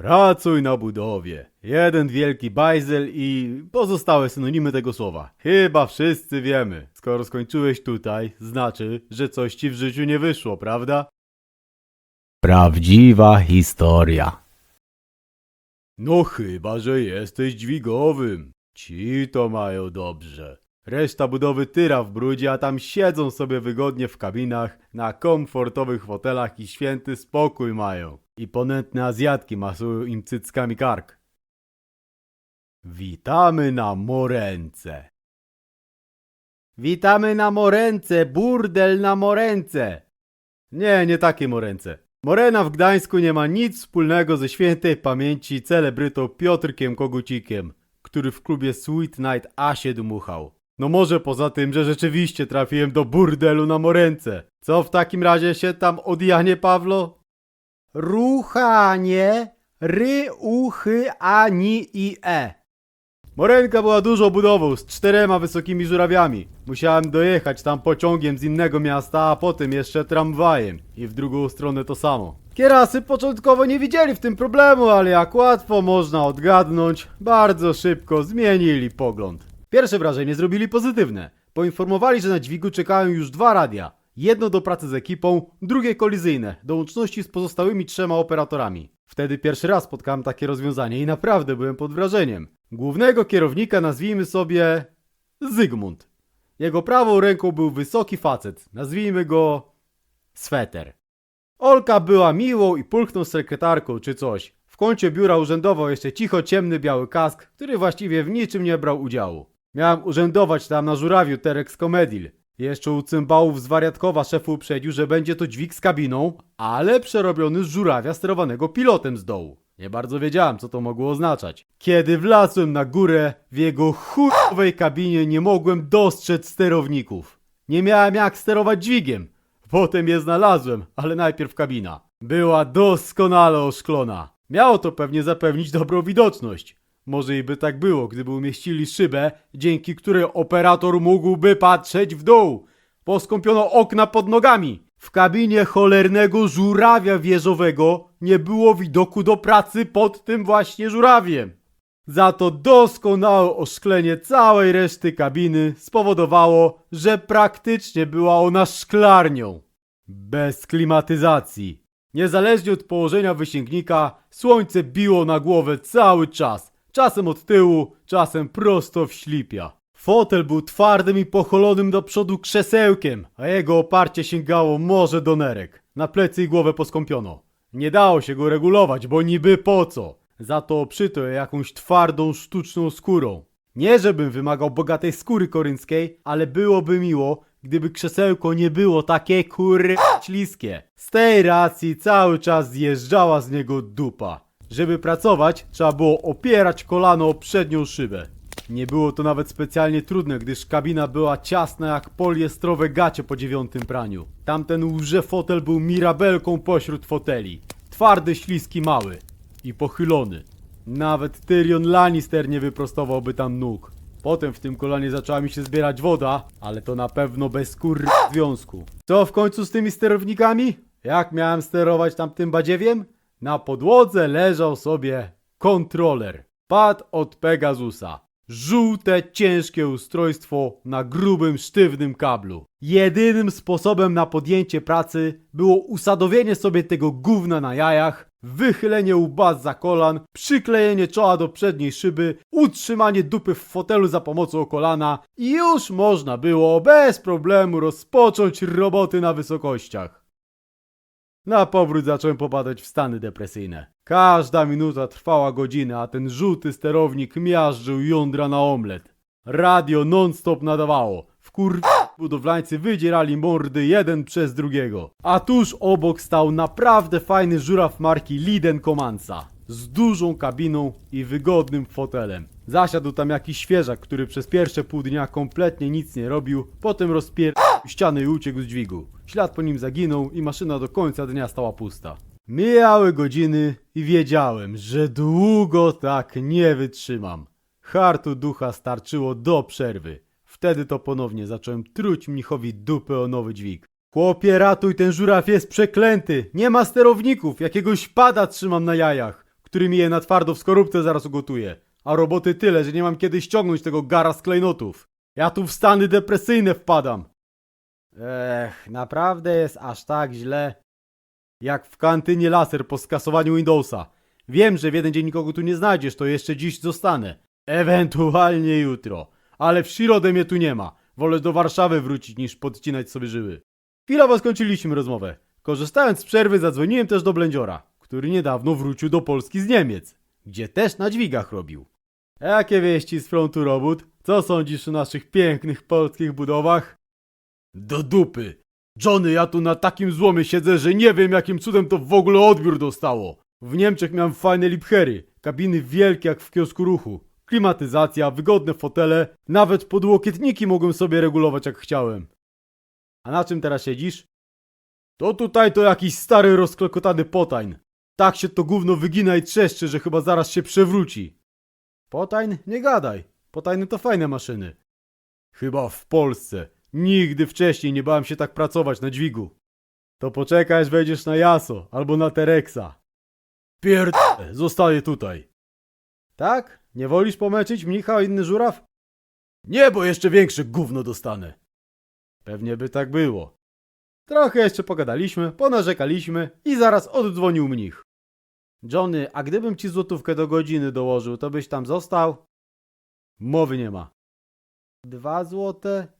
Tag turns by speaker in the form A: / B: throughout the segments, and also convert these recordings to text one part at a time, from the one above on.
A: Pracuj na budowie. Jeden wielki bajzel i pozostałe synonimy tego słowa. Chyba wszyscy wiemy. Skoro skończyłeś tutaj, znaczy, że coś ci w życiu nie wyszło, prawda? Prawdziwa historia. No chyba, że jesteś dźwigowym. Ci to mają dobrze. Reszta budowy tyra w brudzie, a tam siedzą sobie wygodnie w kabinach, na komfortowych fotelach i święty spokój mają. I ponętne Azjatki masują im cyckami kark. Witamy na Morence. Witamy na Morence, burdel na Morence. Nie, nie takie Morence. Morena w Gdańsku nie ma nic wspólnego ze świętej pamięci celebrytą Piotrkiem Kogucikiem, który w klubie Sweet Night Asie dmuchał. No może poza tym, że rzeczywiście trafiłem do burdelu na Morence. Co w takim razie się tam odjanie, Pawlo? Ruchanie, ry, uchy, ani i e. Morenka była dużą budową z czterema wysokimi żurawiami. Musiałem dojechać tam pociągiem z innego miasta, a potem jeszcze tramwajem. I w drugą stronę to samo. Kierasy początkowo nie widzieli w tym problemu, ale jak łatwo można odgadnąć, bardzo szybko zmienili pogląd. Pierwsze wrażenie zrobili pozytywne. Poinformowali, że na dźwigu czekają już dwa radia. Jedno do pracy z ekipą, drugie kolizyjne, do łączności z pozostałymi trzema operatorami. Wtedy pierwszy raz spotkałem takie rozwiązanie i naprawdę byłem pod wrażeniem. Głównego kierownika nazwijmy sobie Zygmunt. Jego prawą ręką był wysoki facet, nazwijmy go Sweter. Olka była miłą i pulchną sekretarką czy coś. W kącie biura urzędował jeszcze cicho ciemny biały kask, który właściwie w niczym nie brał udziału. Miałem urzędować tam na żurawiu Terex Comedil. Jeszcze u cymbałów z wariatkowa szef uprzedził, że będzie to dźwig z kabiną, ale przerobiony z żurawia sterowanego pilotem z dołu. Nie bardzo wiedziałem, co to mogło oznaczać. Kiedy wlazłem na górę, w jego chujowej kabinie nie mogłem dostrzec sterowników. Nie miałem jak sterować dźwigiem. Potem je znalazłem, ale najpierw kabina. Była doskonale oszklona. Miało to pewnie zapewnić dobrą widoczność. Może i by tak było, gdyby umieścili szybę, dzięki której operator mógłby patrzeć w dół. Poskąpiono okna pod nogami. W kabinie cholernego żurawia wieżowego nie było widoku do pracy pod tym właśnie żurawiem. Za to doskonałe oszklenie całej reszty kabiny spowodowało, że praktycznie była ona szklarnią. Bez klimatyzacji. Niezależnie od położenia wysięgnika, słońce biło na głowę cały czas. Czasem od tyłu, czasem prosto w ślipia. Fotel był twardym i pocholonym do przodu krzesełkiem, a jego oparcie sięgało może do nerek. Na plecy i głowę poskąpiono. Nie dało się go regulować, bo niby po co. Za to obszyto je jakąś twardą, sztuczną skórą. Nie żebym wymagał bogatej skóry korynckiej, ale byłoby miło, gdyby krzesełko nie było takie kur... śliskie. Z tej racji cały czas zjeżdżała z niego dupa. Żeby pracować, trzeba było opierać kolano o przednią szybę. Nie było to nawet specjalnie trudne, gdyż kabina była ciasna jak poliestrowe gacie po dziewiątym praniu. Tamten łże fotel był mirabelką pośród foteli. Twardy, śliski, mały i pochylony. Nawet Tyrion Lannister nie wyprostowałby tam nóg. Potem w tym kolanie zaczęła mi się zbierać woda, ale to na pewno bez kur... związku. Co w końcu z tymi sterownikami? Jak miałem sterować tam tym badziewiem? Na podłodze leżał sobie kontroler. Pad od Pegasusa. Żółte, ciężkie ustrojstwo na grubym, sztywnym kablu. Jedynym sposobem na podjęcie pracy było usadowienie sobie tego gówna na jajach, wychylenie łba za kolan, przyklejenie czoła do przedniej szyby, utrzymanie dupy w fotelu za pomocą kolana i już można było bez problemu rozpocząć roboty na wysokościach. Na powrót zacząłem popadać w stany depresyjne. Każda minuta trwała godzinę, a ten żółty sterownik miażdżył jądra na omlet. Radio non-stop nadawało. W kur... budowlańcy wydzierali mordy jeden przez drugiego. A tuż obok stał naprawdę fajny żuraw marki Liden Comansa. Z dużą kabiną i wygodnym fotelem. Zasiadł tam jakiś świeżak, który przez pierwsze pół dnia kompletnie nic nie robił, potem rozpier... ściany i uciekł z dźwigu. Ślad po nim zaginął i maszyna do końca dnia stała pusta. Mijały godziny i wiedziałem, że długo tak nie wytrzymam. Hartu ducha starczyło do przerwy. Wtedy to ponownie zacząłem truć mnichowi dupę o nowy dźwig. Chłopie, ratuj, ten żuraw jest przeklęty! Nie ma sterowników, jakiegoś pada trzymam na jajach. który mi je na twardo w skorupce zaraz ugotuje. A roboty tyle, że nie mam kiedy ściągnąć tego gara z klejnotów. Ja tu w stany depresyjne wpadam. Ech, naprawdę jest aż tak źle. Jak w kantynie laser po skasowaniu Windowsa. Wiem, że w jeden dzień nikogo tu nie znajdziesz, to jeszcze dziś zostanę. Ewentualnie jutro. Ale w środę mnie tu nie ma. Wolę do Warszawy wrócić niż podcinać sobie żyły. Chwilowo skończyliśmy rozmowę. Korzystając z przerwy zadzwoniłem też do Blędziora, który niedawno wrócił do Polski z Niemiec, gdzie też na dźwigach robił. Jakie wieści z frontu robót? Co sądzisz o naszych pięknych polskich budowach? Do dupy! Johnny, ja tu na takim złomie siedzę, że nie wiem jakim cudem to w ogóle odbiór dostało. W Niemczech miałem fajne liphery, kabiny wielkie jak w kiosku ruchu, klimatyzacja, wygodne fotele, nawet podłokietniki mogłem sobie regulować jak chciałem. A na czym teraz siedzisz? To tutaj to jakiś stary rozklekotany potań. Tak się to gówno wygina i trzeszczy, że chyba zaraz się przewróci. Potań? Nie gadaj. Potajny to fajne maszyny. Chyba w Polsce. Nigdy wcześniej nie bałem się tak pracować na dźwigu. To poczekaj, aż wejdziesz na Jaso albo na Tereksa. Pierd... Zostaję tutaj. Tak? Nie wolisz pomeczyć mnicha o inny żuraw? Nie, bo jeszcze większe gówno dostanę. Pewnie by tak było. Trochę jeszcze pogadaliśmy, ponarzekaliśmy i zaraz oddzwonił mnich. Johnny, a gdybym ci złotówkę do godziny dołożył, to byś tam został? Mowy nie ma. Dwa złote?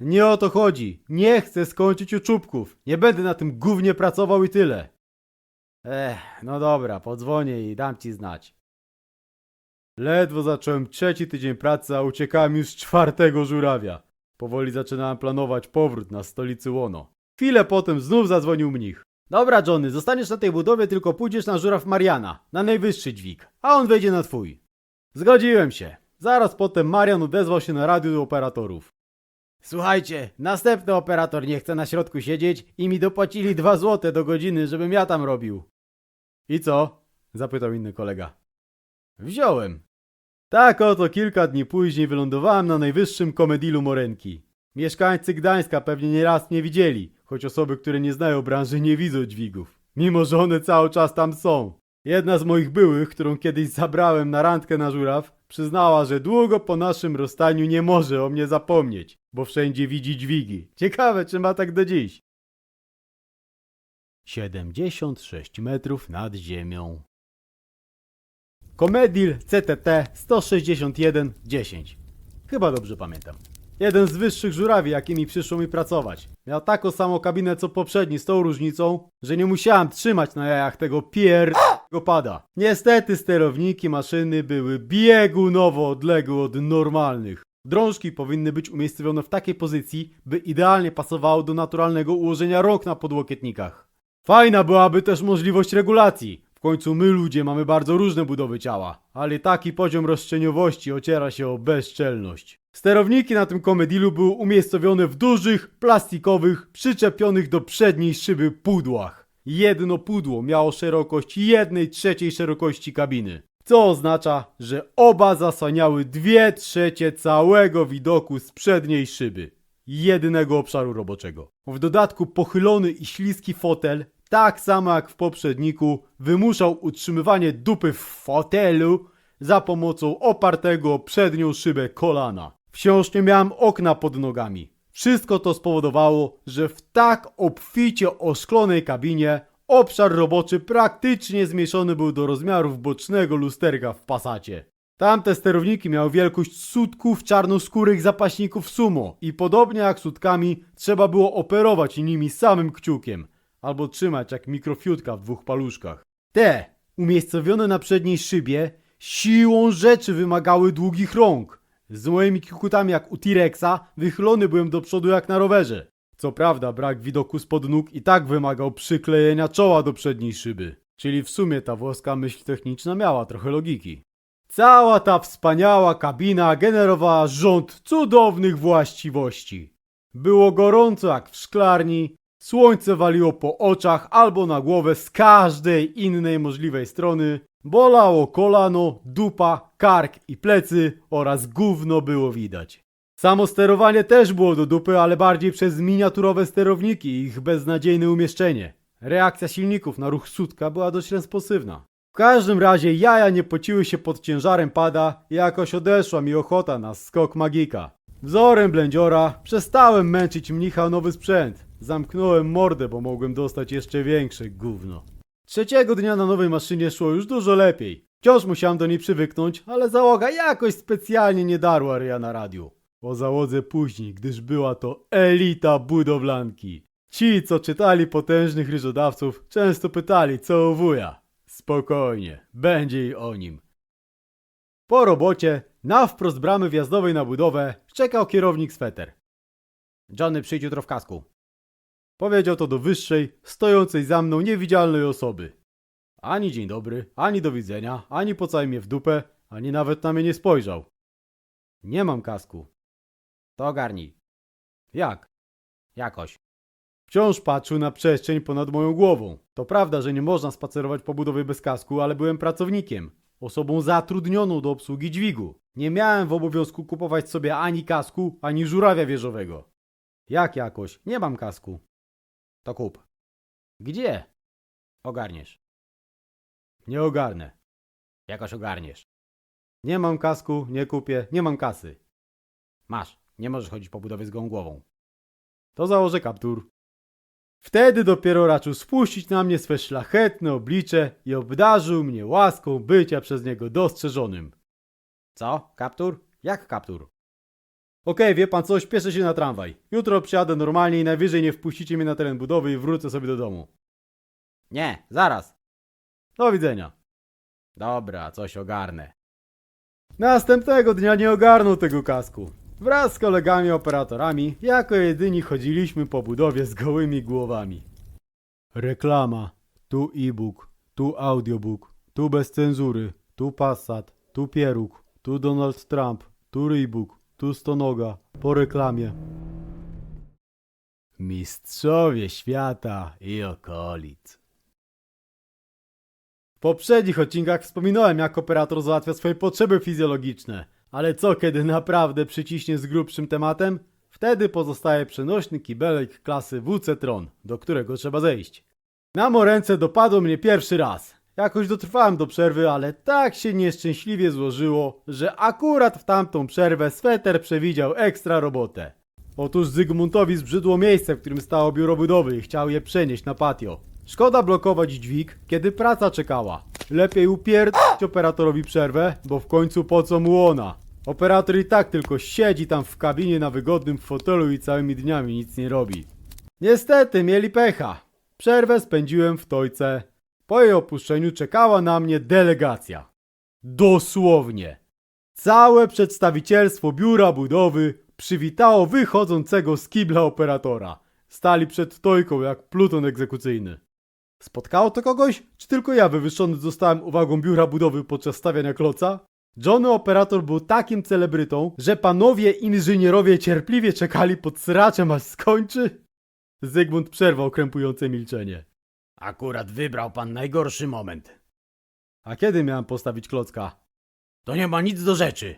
A: Nie o to chodzi. Nie chcę skończyć u czubków. Nie będę na tym gównie pracował i tyle. Ech, no dobra, podzwonię i dam ci znać. Ledwo zacząłem trzeci tydzień pracy, a uciekałem już czwartego żurawia. Powoli zaczynałem planować powrót na stolicy Łono. Chwilę potem znów zadzwonił mnich. Dobra, Johnny, zostaniesz na tej budowie, tylko pójdziesz na żuraw Mariana, na najwyższy dźwig, a on wejdzie na twój. Zgodziłem się. Zaraz potem Marian odezwał się na radiu do operatorów. Słuchajcie, następny operator nie chce na środku siedzieć i mi dopłacili dwa złote do godziny, żebym ja tam robił. I co? zapytał inny kolega. Wziąłem. Tak oto kilka dni później wylądowałem na najwyższym komedilu Morenki. Mieszkańcy Gdańska pewnie nieraz mnie widzieli, choć osoby, które nie znają branży nie widzą dźwigów. Mimo, że one cały czas tam są. Jedna z moich byłych, którą kiedyś zabrałem na randkę na żuraw, przyznała, że długo po naszym rozstaniu nie może o mnie zapomnieć, bo wszędzie widzi dźwigi. Ciekawe, czy ma tak do dziś. 76 metrów nad ziemią. Komedil CTT 161 10. Chyba dobrze pamiętam. Jeden z wyższych żurawi, jakimi przyszło mi pracować. Miał taką samą kabinę co poprzedni, z tą różnicą, że nie musiałem trzymać na jajach tego pier... pada. Niestety sterowniki maszyny były biegunowo odległe od normalnych. Drążki powinny być umiejscowione w takiej pozycji, by idealnie pasowało do naturalnego ułożenia rąk na podłokietnikach. Fajna byłaby też możliwość regulacji. W końcu my ludzie mamy bardzo różne budowy ciała, ale taki poziom roszczeniowości ociera się o bezczelność. Sterowniki na tym komedilu były umiejscowione w dużych, plastikowych, przyczepionych do przedniej szyby pudłach. Jedno pudło miało szerokość jednej trzeciej szerokości kabiny. Co oznacza, że oba zasłaniały dwie trzecie całego widoku z przedniej szyby. Jedynego obszaru roboczego. W dodatku pochylony i śliski fotel, tak samo jak w poprzedniku, wymuszał utrzymywanie dupy w fotelu za pomocą opartego przednią szybę kolana. Wciąż nie miałem okna pod nogami. Wszystko to spowodowało, że w tak obficie oszklonej kabinie obszar roboczy praktycznie zmniejszony był do rozmiarów bocznego lusterka w pasacie. Tamte sterowniki miały wielkość sutków czarnoskórych zapaśników sumo i podobnie jak sutkami trzeba było operować nimi samym kciukiem albo trzymać jak mikrofiutka w dwóch paluszkach. Te, umiejscowione na przedniej szybie, siłą rzeczy wymagały długich rąk. Z moimi kikutami jak u T-Rexa wychylony byłem do przodu jak na rowerze. Co prawda brak widoku spod nóg i tak wymagał przyklejenia czoła do przedniej szyby. Czyli w sumie ta włoska myśl techniczna miała trochę logiki. Cała ta wspaniała kabina generowała rząd cudownych właściwości. Było gorąco jak w szklarni, słońce waliło po oczach albo na głowę z każdej innej możliwej strony, bolało kolano, dupa, kark i plecy oraz gówno było widać. Samo sterowanie też było do dupy, ale bardziej przez miniaturowe sterowniki i ich beznadziejne umieszczenie. Reakcja silników na ruch sutka była dość responsywna. W każdym razie jaja nie pociły się pod ciężarem pada i jakoś odeszła mi ochota na skok magika. Wzorem blędziora przestałem męczyć mnicha o nowy sprzęt. Zamknąłem mordę, bo mogłem dostać jeszcze większe gówno. Trzeciego dnia na nowej maszynie szło już dużo lepiej. Wciąż musiałem do niej przywyknąć, ale załoga jakoś specjalnie nie darła ryja na radiu. O załodze później, gdyż była to elita budowlanki. Ci, co czytali potężnych ryżodawców, często pytali, co u wuja. Spokojnie, będzie i o nim. Po robocie, na wprost bramy wjazdowej na budowę, czekał kierownik sweter. Johnny, przyjdź jutro w kasku. Powiedział to do wyższej, stojącej za mną niewidzialnej osoby. Ani dzień dobry, ani do widzenia, ani pocaj mnie w dupę, ani nawet na mnie nie spojrzał. Nie mam kasku. To ogarnij. Jak? Jakoś. Wciąż patrzył na przestrzeń ponad moją głową. To prawda, że nie można spacerować po budowie bez kasku, ale byłem pracownikiem. Osobą zatrudnioną do obsługi dźwigu. Nie miałem w obowiązku kupować sobie ani kasku, ani żurawia wieżowego. Jak jakoś? Nie mam kasku. To kup. Gdzie? Ogarniesz. Nie ogarnę. Jakoś ogarniesz. Nie mam kasku, nie kupię, nie mam kasy. Masz, nie możesz chodzić po budowie z gołą głową. To założę kaptur. Wtedy dopiero raczył spuścić na mnie swe szlachetne oblicze i obdarzył mnie łaską bycia przez niego dostrzeżonym. Co? Kaptur? Jak kaptur? Okej, wie pan co, śpieszę się na tramwaj. Jutro przyjadę normalnie i najwyżej nie wpuścicie mnie na teren budowy i wrócę sobie do domu. Nie, zaraz. Do widzenia. Dobra, coś ogarnę. Następnego dnia nie ogarnął tego kasku. Wraz z kolegami operatorami, jako jedyni chodziliśmy po budowie z gołymi głowami. Reklama. Tu e-book, tu audiobook, tu bez cenzury, tu Passat, tu Pieruk, tu Donald Trump, tu Reebok, tu Stonoga, po reklamie. Mistrzowie świata i okolic. W poprzednich odcinkach wspominałem, jak operator załatwia swoje potrzeby fizjologiczne. Ale co, kiedy naprawdę przyciśnie z grubszym tematem? Wtedy pozostaje przenośny kibelek klasy WC Tron, do którego trzeba zejść. Na moręce dopadło mnie pierwszy raz. Jakoś dotrwałem do przerwy, ale tak się nieszczęśliwie złożyło, że akurat w tamtą przerwę sweter przewidział ekstra robotę. Otóż Zygmuntowi zbrzydło miejsce, w którym stało biuro budowy i chciał je przenieść na patio. Szkoda blokować dźwig, kiedy praca czekała. Lepiej upierdolić operatorowi przerwę, bo w końcu po co mu ona? Operator i tak tylko siedzi tam w kabinie na wygodnym fotelu i całymi dniami nic nie robi. Niestety, mieli pecha. Przerwę spędziłem w Tojce. Po jej opuszczeniu czekała na mnie delegacja. Dosłownie. Całe przedstawicielstwo biura budowy przywitało wychodzącego z kibla operatora. Stali przed Tojką jak pluton egzekucyjny. Spotkało to kogoś, czy tylko ja wywyższony zostałem uwagą biura budowy podczas stawiania kloca? Johnny operator był takim celebrytą, że panowie inżynierowie cierpliwie czekali pod sraczem aż skończy? Zygmunt przerwał krępujące milczenie. Akurat wybrał pan najgorszy moment. A kiedy miałem postawić klocka? To nie ma nic do rzeczy.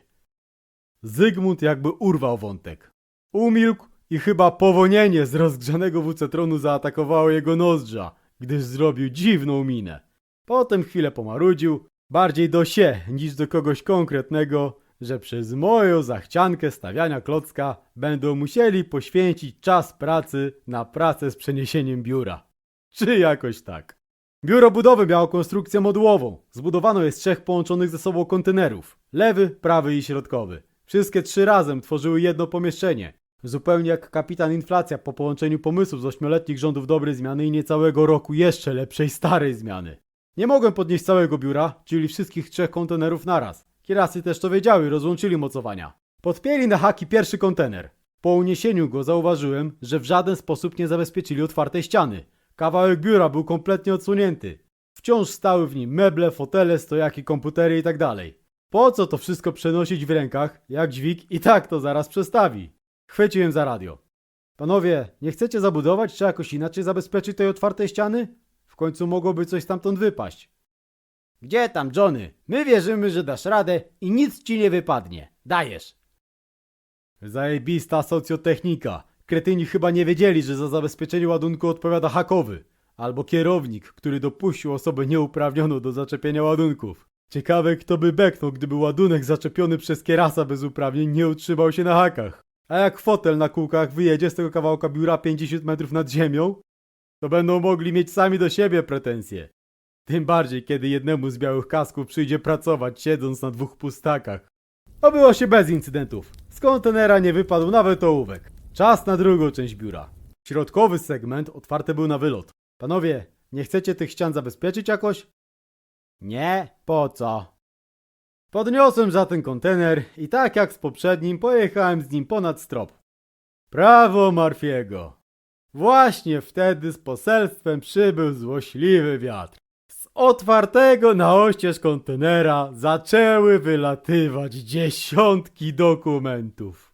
A: Zygmunt jakby urwał wątek. Umilkł i chyba powonienie z rozgrzanego wucetronu zaatakowało jego nozdrza, gdyż zrobił dziwną minę. Potem chwilę pomarudził, bardziej do sie niż do kogoś konkretnego, że przez moją zachciankę stawiania klocka będą musieli poświęcić czas pracy na pracę z przeniesieniem biura. Czy jakoś tak. Biuro budowy miało konstrukcję modułową. Zbudowano je z trzech połączonych ze sobą kontenerów. Lewy, prawy i środkowy. Wszystkie trzy razem tworzyły jedno pomieszczenie. Zupełnie jak kapitan inflacja po połączeniu pomysłów z ośmioletnich rządów dobrej zmiany i niecałego roku jeszcze lepszej starej zmiany. Nie mogłem podnieść całego biura, czyli wszystkich trzech kontenerów naraz. Kierasy też to wiedziały i rozłączyli mocowania. Podpięli na haki pierwszy kontener. Po uniesieniu go zauważyłem, że w żaden sposób nie zabezpieczyli otwartej ściany. Kawałek biura był kompletnie odsunięty. Wciąż stały w nim meble, fotele, stojaki, komputery i tak. Po co to wszystko przenosić w rękach, jak dźwig i tak to zaraz przestawi? Chwyciłem za radio. Panowie, nie chcecie zabudować czy jakoś inaczej zabezpieczyć tej otwartej ściany? W końcu mogłoby coś stamtąd wypaść. Gdzie tam, Johnny? My wierzymy, że dasz radę i nic ci nie wypadnie. Dajesz. Zajebista socjotechnika. Kretyni chyba nie wiedzieli, że za zabezpieczenie ładunku odpowiada hakowy. albo kierownik, który dopuścił osobę nieuprawnioną do zaczepienia ładunków. Ciekawe, kto by beknął, gdyby ładunek zaczepiony przez kierasa bez uprawnień nie utrzymał się na hakach. A jak fotel na kółkach wyjedzie z tego kawałka biura 50 metrów nad ziemią, to będą mogli mieć sami do siebie pretensje. Tym bardziej, kiedy jednemu z białych kasków przyjdzie pracować, siedząc na dwóch pustakach. Obyło się bez incydentów. Z kontenera nie wypadł nawet ołówek. Czas na drugą część biura. Środkowy segment otwarty był na wylot. Panowie, nie chcecie tych ścian zabezpieczyć jakoś? Nie, po co? Podniosłem za ten kontener i tak jak z poprzednim pojechałem z nim ponad strop. Prawo Marfiego. Właśnie wtedy z poselstwem przybył złośliwy wiatr. Z otwartego na oścież kontenera zaczęły wylatywać dziesiątki dokumentów.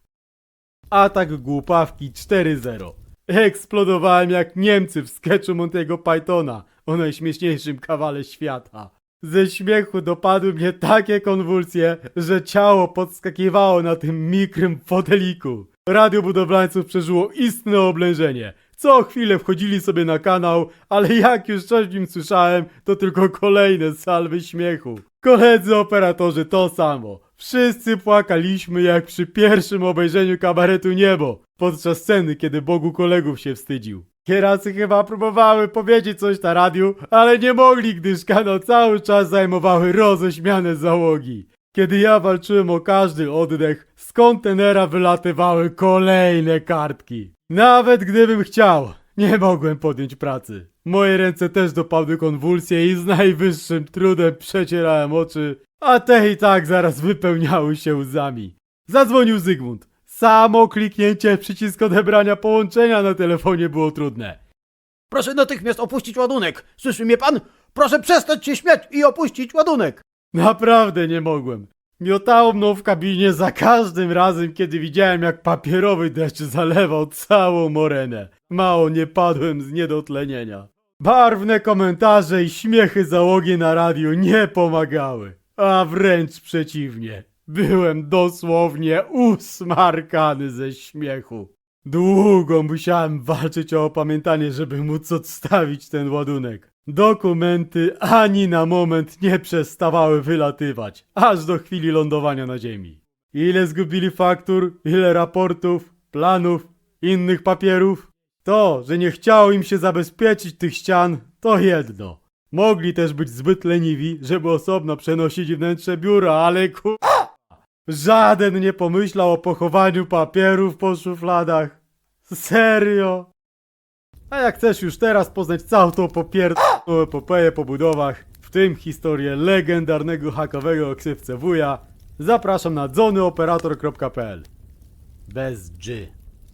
A: Atak głupawki 4-0. Eksplodowałem jak Niemcy w sketchu Montiego Pythona o najśmieszniejszym kawale świata. Ze śmiechu dopadły mnie takie konwulsje, że ciało podskakiwało na tym mikrym foteliku. Radio budowlańców przeżyło istne oblężenie. Co chwilę wchodzili sobie na kanał, ale jak już coś w nim słyszałem, to tylko kolejne salwy śmiechu. Koledzy operatorzy to samo. Wszyscy płakaliśmy jak przy pierwszym obejrzeniu kabaretu Niebo, podczas sceny, kiedy Bogu kolegów się wstydził. Kierasy chyba próbowały powiedzieć coś na radiu, ale nie mogli, gdyż kanał cały czas zajmowały roześmiane załogi. Kiedy ja walczyłem o każdy oddech, z kontenera wylatywały kolejne kartki. Nawet gdybym chciał, nie mogłem podjąć pracy. Moje ręce też dopadły konwulsje i z najwyższym trudem przecierałem oczy, a te i tak zaraz wypełniały się łzami. Zadzwonił Zygmunt. Samo kliknięcie przycisk odebrania połączenia na telefonie było trudne.
B: Proszę natychmiast opuścić ładunek. Słyszy mnie pan? Proszę przestać się śmiać i opuścić ładunek.
A: Naprawdę nie mogłem. Miotało mną w kabinie za każdym razem, kiedy widziałem, jak papierowy deszcz zalewał całą morenę. Mało nie padłem z niedotlenienia. Barwne komentarze i śmiechy załogi na radiu nie pomagały, a wręcz przeciwnie. Byłem dosłownie usmarkany ze śmiechu. Długo musiałem walczyć o opamiętanie, żeby móc odstawić ten ładunek. Dokumenty ani na moment nie przestawały wylatywać, aż do chwili lądowania na ziemi. Ile zgubili faktur, ile raportów, planów, innych papierów? To, że nie chciało im się zabezpieczyć tych ścian, to jedno. Mogli też być zbyt leniwi, żeby osobno przenosić wnętrze biura, ale ku... Żaden nie pomyślał o pochowaniu papierów po szufladach. Serio? A jak chcesz już teraz poznać całą tą popierdolą epopeję po budowach, w tym historię legendarnego hakowego ksywce wuja, zapraszam na dzonyoperator.pl Bez G.